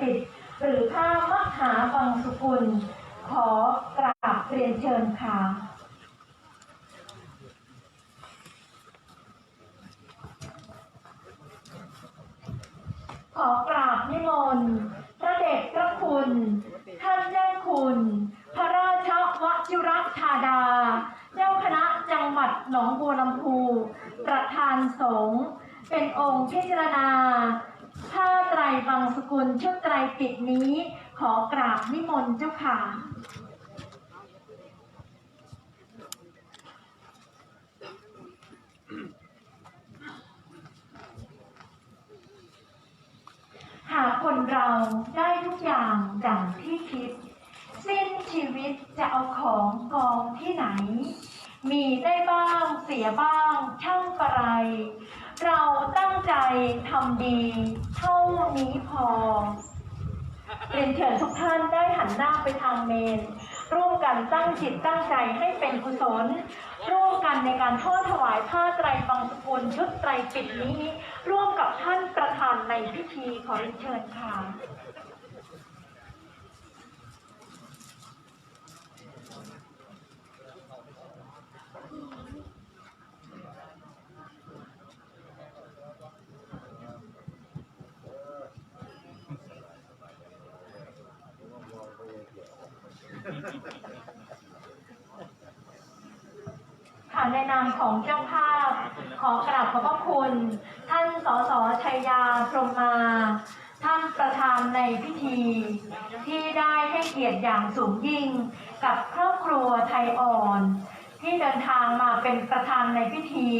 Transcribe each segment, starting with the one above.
ปิดหรือผ้ามหาบังสุกุล ขอกราบเรียนเชิญค่ะขอกราบนิมนต์พระเดชพระคุณ ท่านเจ้าคุณ พระราชวชิรธาดา เจ้าคณะจังหวัดหนองบัวลำพู ประธานสงฆ์เป็นองค์พิจารณาผ้า บางสกุลชุดไตรปิดนี้ ขอกราบนิมนต์เจ้าค่ะหากคนเราได้ทุกอย่างดังที่คิด สิ้นชีวิตจะเอาของกองที่ไหน มีได้บ้างเสียบ้างช่างกระไร เราตั้งใจทำดีเท่านี้พอ เรียนเชิญทุกท่านได้หันหน้าไปทางเมน ร่วมกันตั้งจิตตั้งใจให้เป็นกุศล ร่วมกันในการทอดถวายผ้าไตรบางสกุลชุดไตรปิดนี้ ร่วมกับท่านประธานในพิธีขอเรียนเชิญค่ะ ค่ะในนามของเจ้าภาพ ขอกราบขอบพระคุณ ท่านสสชัยยาพรมมา ท่านประธานในพิธี ที่ได้ให้เกียรติอย่างสูงยิ่ง กับครอบครัวไทยอ่อน ที่เดินทางมาเป็นประธานในพิธี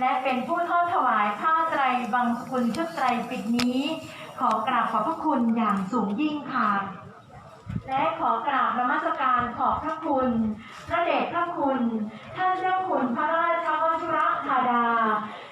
และเป็นผู้ทอดถวายผ้าไตรบางสกุลชุดไตรปิดนี้ ขอกราบขอบพระคุณอย่างสูงยิ่งค่ะ และขอกราบนมัสการขอบพระคุณ พระเดชพระคุณ ท่านเจ้าคุณพระราชวชิรธาดา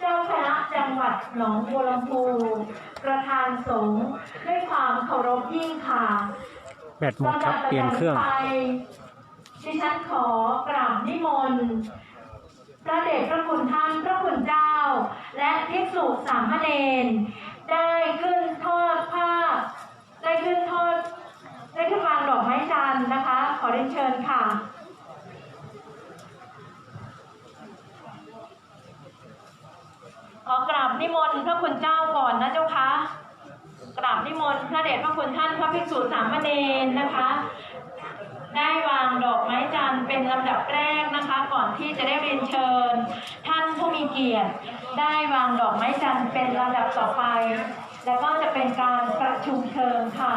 เจ้าคณะจังหวัดหนองบัวลำพู ประธานสงฆ์ด้วยความเคารพยิ่งค่ะแบตหมดครับเปลี่ยนเครื่องลำดับต่อไปดิฉันขอกราบนิมนต์พระเดชพระคุณท่านพระคุณเจ้า และภิกษุสามเณรได้ขึ้นทอดผ้าได้ขึ้นทอด ได้ขึ้นวางด อกไม้จันทร์นะคะ ขอเรียนเชิญค่ะ ขอกราบนิมนต์พระคุณเจ้าก่อนนะเจ้าคะกราบนิมนต์พระเดชพระคุณท่านพระภิกษุสามเณรนะคะ ได้วางดอกไม้จันทร์เป็นลำดับแรกนะคะ ก่อนที่จะได้เรียนเชิญ ท่านผู้มีเกียรติ ได้วางดอกไม้จันทร์เป็นลำดับต่อไป แล้วก็จะเป็นการประชุมเพลิงค่ะ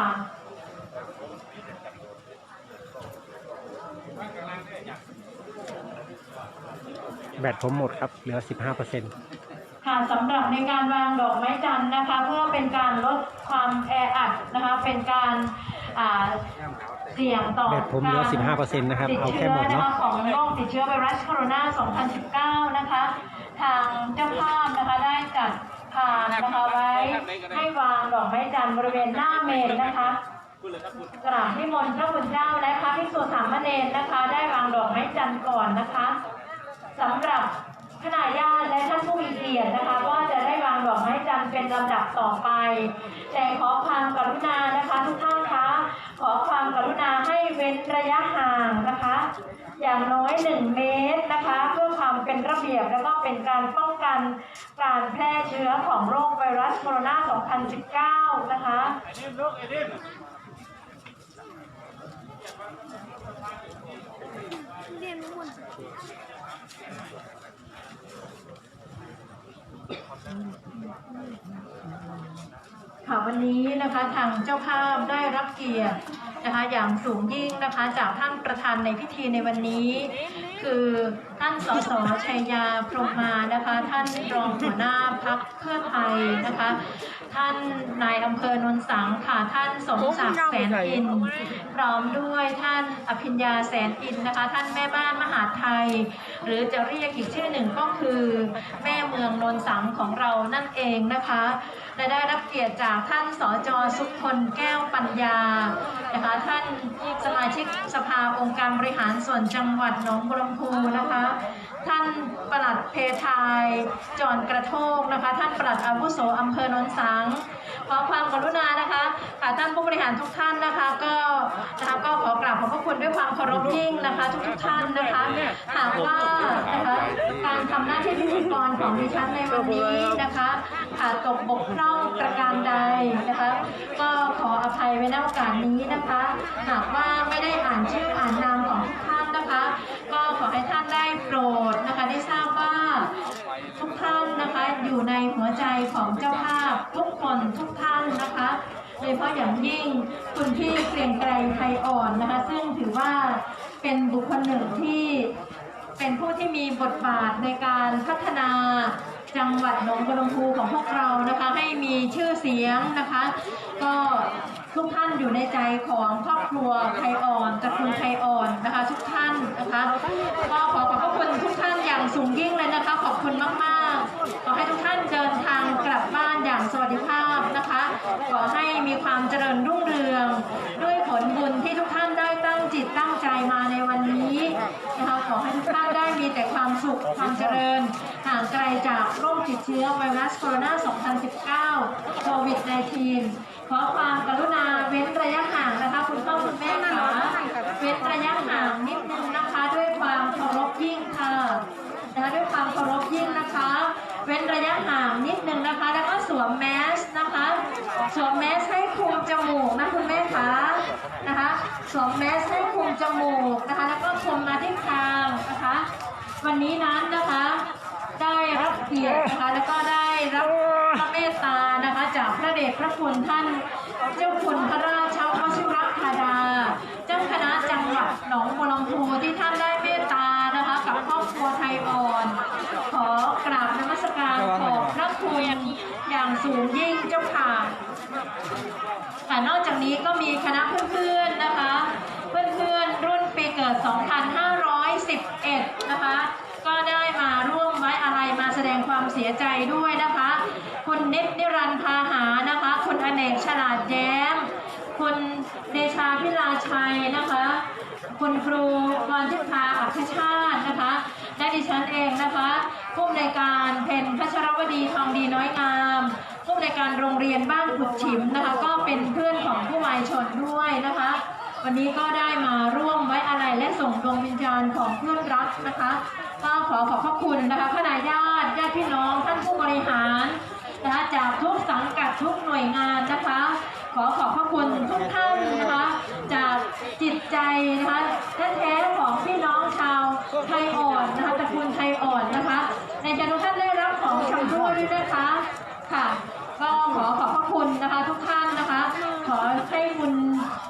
แบตผมหมดครับเหลือ 15%เค่ะสำหรับในการวางดอกไม้จันทร์นะคะ เพื่อเป็นการลดความแออัดนะคะ เป็นการอ่าเสี่ยงต่อแบตผมเหลือการ15%นะครับติดเอาแค่เชื้อหมดนะเนาะคะของโรคติดเชื้อไวรัสโคโรนา 2019 นะคะ ทางเจ้าภาพนะคะได้จัดพานนะคะไว้ให้วางดอกไม้จันทร์บริเวณหน้าเมนนะคะกราบนิมนต์พระคุณเจ้าและพระภิกษุสามเณรนะคะ ได้วางดอกไม้จันทร์ก่อนนะคะ สำหรับคณะญาติและท่านผู้มีเกียรตินะคะ ก็จะได้วางดอกไม้จันทร์เป็นลำดับต่อไป แต่ขอความกรุณานะคะทุกท่านคะขอความกรุณาให้เว้นระยะห่างนะคะ อย่างน้อย1เมตรนะคะ เพื่อความเป็นระเบียบแล้วก็เป็นการป้องกันการแพร่เชื้อของโรคไวรัสโคโรนา 2019 นะคะ ค่ะวันนี้นะคะทางเจ้าภาพได้รับเกียรตินะคะอย่างสูงยิ่งนะคะจากท่านประธานในพิธีในวันนี้ คือท่านสสชัยยาพรมมานะคะท่านรองหัวหน้าพักเพื่อไทยนะคะท่านนายอำเภอโนนสังค่ะท่านสมศักดิ์แสนอิน พร้อมด้วยท่านอภิญญาแสนอินนะคะท่านแม่บ้านมหาไทย หรือจะเรียกอีกชื่อหนึ่งก็คือ แม่เมืองนนสังของเรานั่นเองนะคะและได้รับเกียรติจากท่านสจสุพลแก้วปัญญานะคะท่านสมาชิกสภาองค์การบริหารส่วนจังหวัดหนองบัวลำพูนะคะ ท่านปลัดเพทายจอนกระโทกนะคะ ท่านปลัดอาวุโสอำเภอนนสังขอความกรุณานะคะค่ะท่านผู้บริหารทุกท่านนะคะก็นะคะก็ขอกราบขอบพระคุณด้วยความเคารพยิ่งนะคะ ทุกทุกท่านนะคะหากว่านะคะการทำหน้าที่พิธีกรของดิฉันในวันนี้นะคะขาดตกบกพร่องประการใดนะคะ ก็ขออภัยไว้ในโอกาสนี้นะคะ หากว่าไม่ได้อ่านชื่ออ่านนามของทุกท่านนะคะ ก็ขอให้ท่านได้โปรดนะคะได้ทราบว่าทุกท่านนะคะอยู่ในหัวใจของเจ้าภาพทุกคนทุกท่านนะคะโดยเฉพาะอย่างยิ่งคุณพี่เกรียงไกรไทยอ่อนนะคะ ซึ่งถือว่าเป็นบุคคลหนึ่งที่ เป็นผู้ที่มีบทบาทในการพัฒนาจังหวัดหนองบัวลำพูของพวกเรานะคะ ให้มีชื่อเสียงนะคะ ก็ทุกท่านอยู่ในใจของครอบครัวไทยอ่อนตระกูลไทยอ่อนนะคะ ทุกท่านนะคะก็ขอขอบพระคุณทุกท่านอย่างสูงยิ่งเลยนะคะ ขอบคุณมากๆขอให้ทุกท่านเดินทางกลับบ้านอย่างสวัสดิภาพนะคะ ขอให้มีความเจริญรุ่งเรือง ด้วยผลบุญที่ทุกท่านได้ตั้งจิตตั้งใจมาในวันนี้นะคะขอให้ทุก ท่านได้มีแต่ความสุขความเจริญ ห่างไกลจากโรคติดเชื้อไวรัสโคโรนา 2019 โควิด -19 ขอความกรุณาเว้นระยะห่างนะคะคุณพ่อคุณแม่คะเว้นระยะห่างนิดนึงนะคะด้วยความเคารพยิ่งค่ะนะคะด้วยความเคารพยิ่งนะคะ เว้นระยะห่างนิดนึงนะคะ แล้วก็สวมแมสนะคะสวมแมสให้คลุมจมูกนะคุณแม่คะนะคะสวมแมสให้คลุมจมูกนะคะ แล้วก็คลุมมาที่คางนะคะ วันนี้นั้นนะคะ ได้รับเกียรตินะคะแล้วก็ได้รับพระเมตตานะคะจากพระเดชพระคุณท่านเจ้าคุณพระราชวชิรธาดา เจ้าคณะจังหวัดหนองบัวลำพูที่ท่านได้เมตตานะคะกับครอบครัวไทยอ่อน ขอกราบนมัสการขอบพระคุณอย่างสูงยิ่งเจ้าค่ะค่ะนอกจากนี้ก็มีคณะเพื่อนๆนะคะ เพื่อนๆรุ่นปีเกิด 11 นะคะ ก็ได้มาร่วมไว้อะไรมาแสดงความเสียใจด้วยนะคะ คุณนิดนิรันพาหานะคะ คุณอเนกฉลาดแย้ม คุณเดชาพิลาชัยนะคะ คุณครูพรทิพาอัคชาตินะคะและดิฉันเองนะคะ ผู้อำนวยการเพนพัชรวดีทองดีน้อยงามผู้อำนวยการโรงเรียนบ้านขุดฉิมนะคะ ก็เป็นเพื่อนของผู้วายชนด้วยนะคะ วันนี้ก็ได้มาร่วมไว้อาลัยและส่งดวงวิญญาณของเพื่อนรักนะคะก็ขอขอบพระคุณนะคะคณะญาติญาติพี่น้องท่านผู้บริหารนะคะจากทุกสังกัดทุกหน่วยงานนะคะ ขอขอบพระคุณทุกท่านนะคะ จากจิตใจนะคะแท้ๆของพี่น้องชาวไทยอ่อนนะคะตระกูลไทยอ่อนนะคะ ในใจทุกท่านได้รับของชำร่วยด้วยนะคะค่ะ ก็ขอขอบพระคุณนะคะ ทุกท่านนะคะ ขอให้บุญ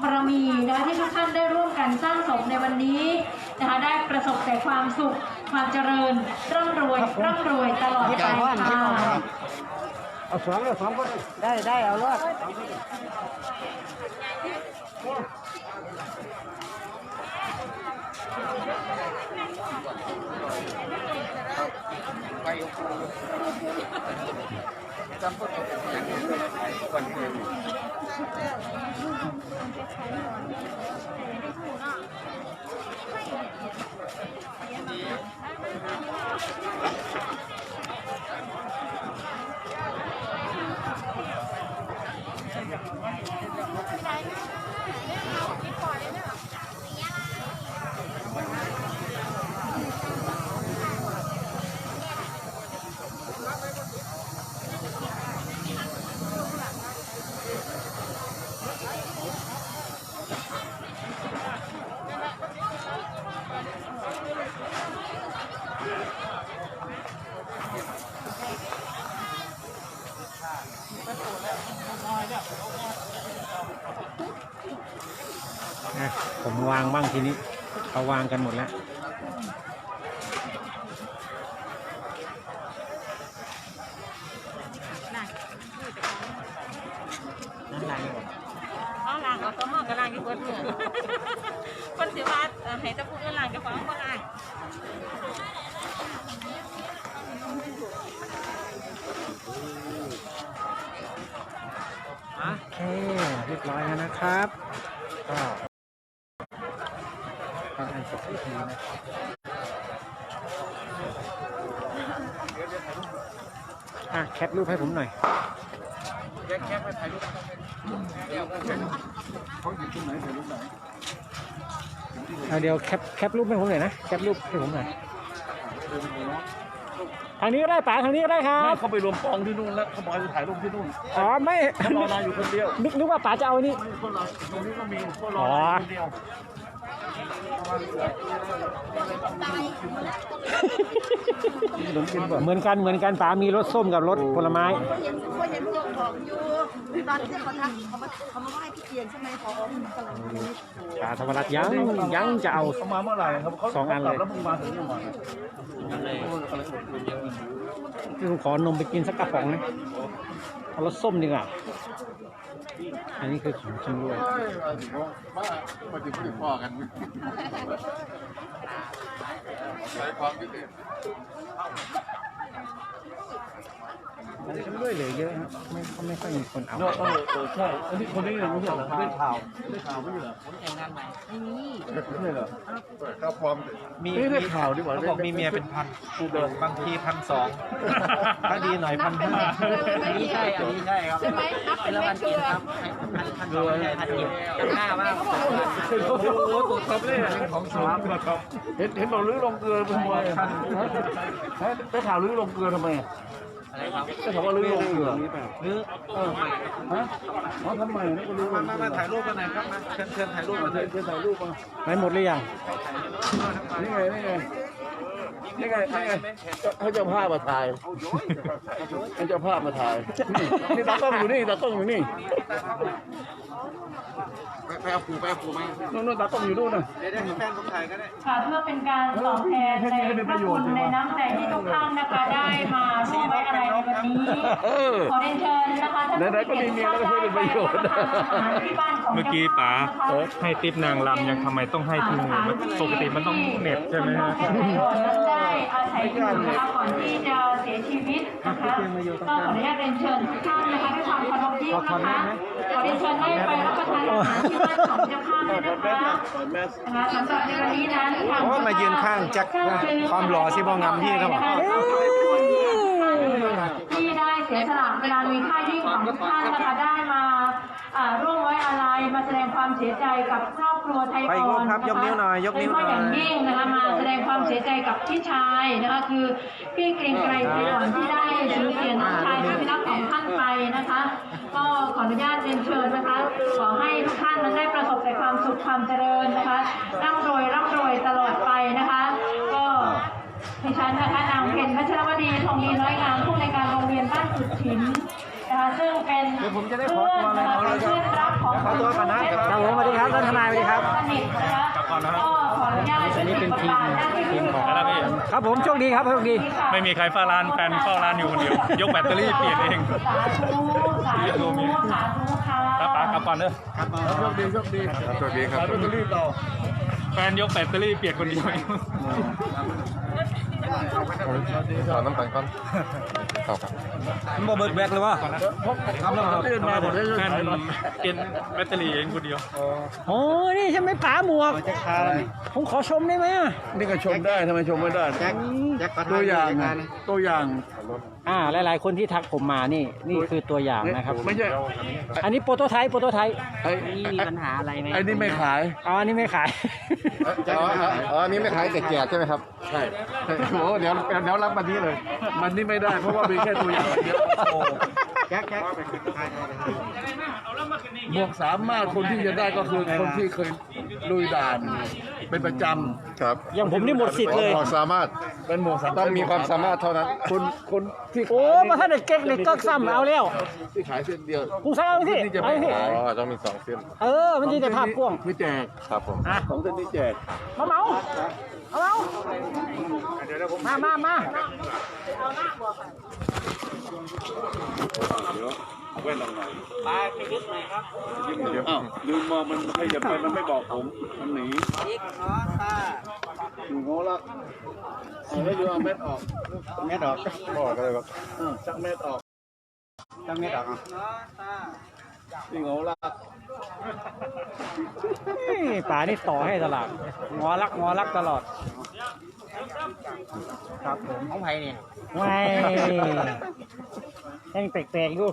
บารมีนะคะ ที่ทุกท่านได้ร่วมกันสร้างสมในวันนี้นะคะได้ประสบแต่ความสุขความเจริญร่ำรวยร่ำรวยตลอดไปค่ะเอาสองเอาสองคนได้ได้เอารอดอะ 咱们不都？ ผมวางบ้างทีนี้เขาวางกันหมดแล้วนั่นไรเอาล่างเอาตัวหม้อกระล่างที่เบิดมือคนสิว่าเอ่อให้แตะพูดล่างเจะฟ้าของบ่ล่างโอเคเรียบร้อยแล้วนะครับ ก็ ก็ให้จบพิธีนะอะแคปรูปให้ผมหน่อยอะเดี๋ยวแคปแคปรูปให้ผมหน่อยนะแคปรูปให้ผมหน่อยทางนี้ก็ได้ป๋าทางนี้ก็ได้ครัไม่บเขาไปรวมกองที่นู่นแล้วเขาบอกให้ไปถ่ายรูปที่นู่นอ๋อไม่เขารอนายอยู่คนเดียวนึกนึกว่าป๋าจะเอาอันนี้ไม่คนเราตรงนี้ก็มีก็รอนายอยู่คนเดียว เหมือนกันเหมือนกันป๋ามีรสส้มกับรสผลไม้ ก็เห็นก็เห็นเจ้าของอยู่ตอนที่เขาทักเขามาเขามาไหว้พี่เกียนใช่ไหมพอกำลังดูป๋าธรรมรัตน์ยังยังจะเอาเขามาเมื่อไหร่ครับเขาสองอันเลยแล้วมึงมาถึงยังไงคือผมขอนมไปกินสักกระป๋องนะเอารสส้มดีกว่า อันนี้คือของชำรวยว่ามาถึงไม่ได้พ่อกันใช้ความคิดเห็นชำรวยเหลือเยอะนะไม่เขาไม่ค่อยมีคนเอาเนาะเออเออใช่อันนี้คนนี้ยังไม่ใช่เหรอได้ข่าวได้ข่าวไม่ใช่เหรอไม่ใช่เหรอถ้าพร้อมมีได้ข่าวดีกว่าเขาบอกมีเมียเป็นพันบางทีพันสองถ้าดีหน่อยพันห้าอันนี้ใช่อันนี้ใช่ครับใช่ไหมนับเป็นเลขเกลือพันพันสองใช่พันเจ็ดพันห้าบ้างโอ้โหตัวท็อปเลยของสามตัวท็อปเห็นเห็นบอกลื้อลงเกลือทำไมฮะได้ข่าวลื้อลงเกลือทำไม อะไรครับได้ข่าวว่าลื้อลงเหลือหรือเออไม่ฮะอ๋อทำใหม่นี่ก็ลื้อมามามาถ่ายรูปกันหน่อยครับมาเชิญเชิญถ่ายรูปมาเชิญเชิญถ่ายรูปมาไปหมดหรือยังนี่ไงนี่ไงนี่ไงนี่ไงให้เจ้าภาพมาถ่ายให้เจ้าภาพมาถ่ายนี่ตากล้องอยู่นี่ตากล้องอยู่นี่ ไปเอาปูไปเอาปูมานู่นนู่นตากล้องอยู่นู่นน่ะเดี๋ยวเดี๋ยวแฟนผมถ่ายก็ได้ค่ะเพื่อเป็นการตอบแทนในพระคุณในน้ำใจที่ทุกท่านนะคะได้มาร่วมไว้อะไรในวันนี้เออขอเรียนเชิญนะคะท่านไหนๆก็มีเมียแล้วก็ช่วยเป็นประโยชน์ที่บ้านของเมื่อกี้ป๋าเออให้ติปนางรำยังทำไมต้องให้ที่มือมันปกติมันต้องเหน็บใช่ไหมฮะได้ อาศัยอยู่นะคะก่อนที่จะเสียชีวิตนะคะก็ขออนุญาตเรียนเชิญทุกท่านนะคะด้วยความเคารพยิ่งนะคะขอเรียนเชิญได้ไปรับประทานอาหารที่บ้านของเจ้าภาพด้วยนะคะนะคะสำหรับในวันนี้นั้นทางโอ้ยมายืนข้างจักรความหล่อสิบ่งามพี่ครับผมที่ได้เสียสละเวลามีค่ายิ่งของทุกท่านนะคะได้มาอ่า ร่วมไว้อาลัยมาแสดงความเสียใจกับครอบครัวไทยไปอ่อีกรูอปนครับยกนิ้วหน่อยยกนิ้วหน่อย โดเฉพาะอย่างยิ่งนะคะมาแสดงความเสียใจกับพี่ชายนะคะคือพี่เกรียงไกรไทยอ่อนที่ได้สูญเสียน้องชายที่รักของท่านไปนะคะ ก็ขออนุญาตเรียนเชิญนะคะ ขอให้ทุกท่านนั้นได้ประสบแต่ความสุขความเจริญนะคะร่ำรวยร่ำรวยตลอดไปนะคะ ก็ดิฉันนะคะนางเพ็ญพัชรวดีทองดีน้อยงามผู้ในวยการโรงเรียนบ้านสุดฉิน นะคะซึ่งเป็นเดี๋ยวผมจะได้ขอตัวเลยเพื่อนนะคะเป็นเพื่อนรักของขอตัวก่อนนะครับผมสวัสดีครับท่านทนายสวัสดีครับสนิทนะคะก็ขออนุญาตอันนี้เป็นทีมทีมของแล้วพี่ครับผมโชคดีครับโชคดี ไม่มีใครเฝ้าร้านแฟนเฝ้าร้านอยู่คนเดียวยกแบตเตอรี่เปลี่ยนเองสาธุสาธุสาธุค่ะครับป๋ากลับก่อนเด้อโชคดีโชคดีสวัสดีครับขายลอตเตอรี่ต่อแฟนยกแบตเตอรี่เปลี่ยนคนเดียวเองขอน้ำตาลก่อนเข้าครับ มันบ่เบิกแบกเลยวะพกทำแล้วเตือนมาผมได้แฟขานยรถเปลี่ยนแบตเตอรี่เองคนเดียวโอ้นี่ใช่ไหมป๋าหมวกผมขอชมได้ไหมอะนี่ก็ชมได้ทำไมชมไม่ได้ตัวอย่างตัวอย่าง อ่าหลายๆ คนที่ทักผมมานี่นี่คือตัวอย่างนะครับ ไม่ใช่อันนี้โปรโตไทป์โปรโตไทป์ไอ้มีปัญหาอะไรไหมไอ้นี่ไม่ขายอ๋ออันนี้ไม่ขายอ๋ออ๋ออันนี้ไม่ขายแต่แจกใช่ไหมครับใช่โอ้เดี๋ยวเดี๋ยวรับมันนี้เลย มันนี่ไม่ได้เพราะว่ามีแค่ตัวอย่างเดียว แจ๊กแจ๊กบวกสามารถคนที่จะได้ก็คือคนที่เคยลุยด่านเป็นประจครับอย่างผมนี่หมดสิทธิ์เลยความสามารถำเป็นหมวกสามต้องมีความสามารถเท่านั้น คนคนที่โอ้มาท่านเด็กเก๊กเด็กก็ซ้ำเอาแล้วที่ขายเส้นเดียวกูซ้ำเอาสินี่จะเอาไม่สิขายอ๋อต้องมีสองเส้นเออมันจะได้ภาพกว้างคือแจกครับผม อะสองเส้นนี้แจกมาเมา เอามามามามาอ้าวลืมมองมันขยับไปมันไม่บอกผม มันหนีหนูโง่ละเอาแล้วดูเอาเม็ดออก เม็ดออกบอกกันเลยครับเออชักเม็ดออกตั้งเม็ดออกอะ นี่เขาลากนี่ป่านี่ต่อให้ตลอดงอรักงอรักตลอด ครับผมของไผ่นี่ไม่ยังแปลกๆอยู่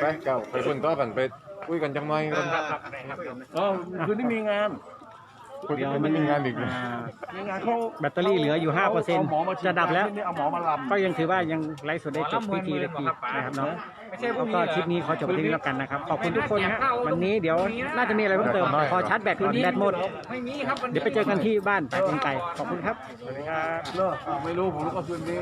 ไปเก่าไปคนต่อกันไปคุยกันจังหน่อยกันอ๋อคืนนี้มีงานคุยกันไม่มีงานอีกอ่ามีงานเขาแบตเตอรี่เหลืออยู่5%าหมอมาฉีจะดับแล้วที่นี่เอาหมอมาลำก็ยังถือว่ายังไลฟ์สดได้จบพิธีเลยทีนะครับเนาะ แล้วก็คลิปนี้ขอจบที่นี้แล้วกันนะครับ ขอบคุณทุกคนนะฮะวันนี้เดี๋ยวน่าจะมีอะไรเพิ่มเติมขอชาร์จแบตก่อนแบตหมด ไม่มีครับเดี๋ยวไปเจอกันที่บ้านแต่กงไก่ขอบคุณครับเลิกอะไม่รู้ผมรู้ก็คืนนี้